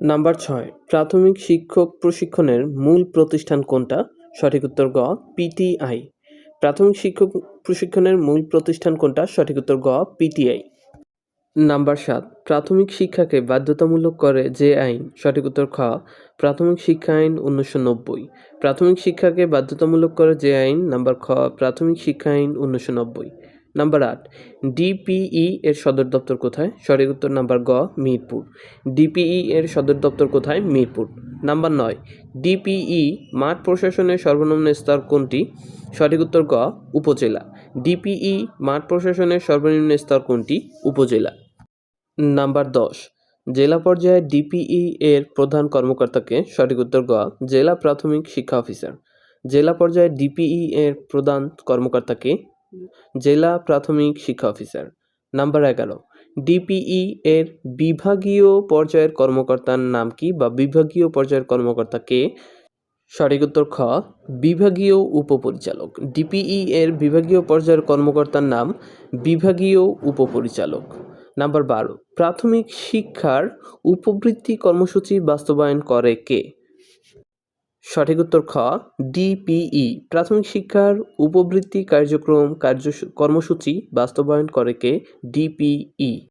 Number ছয়, প্রাথমিক শিক্ষক প্রশিক্ষণের মূল প্রতিষ্ঠান কোনটা? সঠিক উত্তর গ পিটিআই প্রাথমিক শিক্ষক প্রশিক্ষণের মূল প্রতিষ্ঠান কোনটা? সঠিক উত্তর গ পিটিআই নাম্বার সাত, প্রাথমিক শিক্ষাকে বাধ্যতামূলক করে যে আইন? সঠিক উত্তর খ, প্রাথমিক শিক্ষা আইন উনিশশো নব্বই। প্রাথমিক শিক্ষাকে বাধ্যতামূলক করে যে আইন? নাম্বার খ, প্রাথমিক শিক্ষা আইন উনিশশো নব্বই। নাম্বার আট, ডিপিই এর সদর দপ্তর কোথায়? সঠিক উত্তর নাম্বার গ, মিরপুর। ডিপিই এর সদর দপ্তর কোথায়? মিরপুর। নাম্বার নয়, ডিপিই মাঠ প্রশাসনের সর্বনিম্ন স্তর কোনটি? সঠিক উত্তর গ, উপজেলা। ডিপিই মাঠ প্রশাসনের সর্বনিম্ন স্তর কোনটি? উপজেলা। নাম্বার দশ, জেলা পর্যায়ে ডিপিই এর প্রধান কর্মকর্তাকে সঠিক উত্তর গ, জেলা প্রাথমিক শিক্ষা অফিসার। জেলা পর্যায়ে ডিপিই এর প্রধান কর্মকর্তাকে জেলা প্রাথমিক শিক্ষা অফিসার। নাম্বার এগারো, ডিপিই এর বিভাগীয় পর্যায়ের কর্মকর্তার নাম কি বা বিভাগীয় পর্যায়ের কর্মকর্তাকে সঠিক উত্তর খ, বিভাগীয় উপপরিচালক। ডিপিই এর বিভাগীয় পর্যায়ের কর্মকর্তার নাম বিভাগীয় উপপরিচালক। নাম্বার বারো, প্রাথমিক শিক্ষার উপবৃত্তি কর্মসূচি বাস্তবায়ন করে কে? সঠিক উত্তর খ ডিপিই প্রাথমিক শিক্ষার উপবৃত্তি কার্যক্রম কার্য কর্মসূচি বাস্তবায়ন করে কে ডিপিই।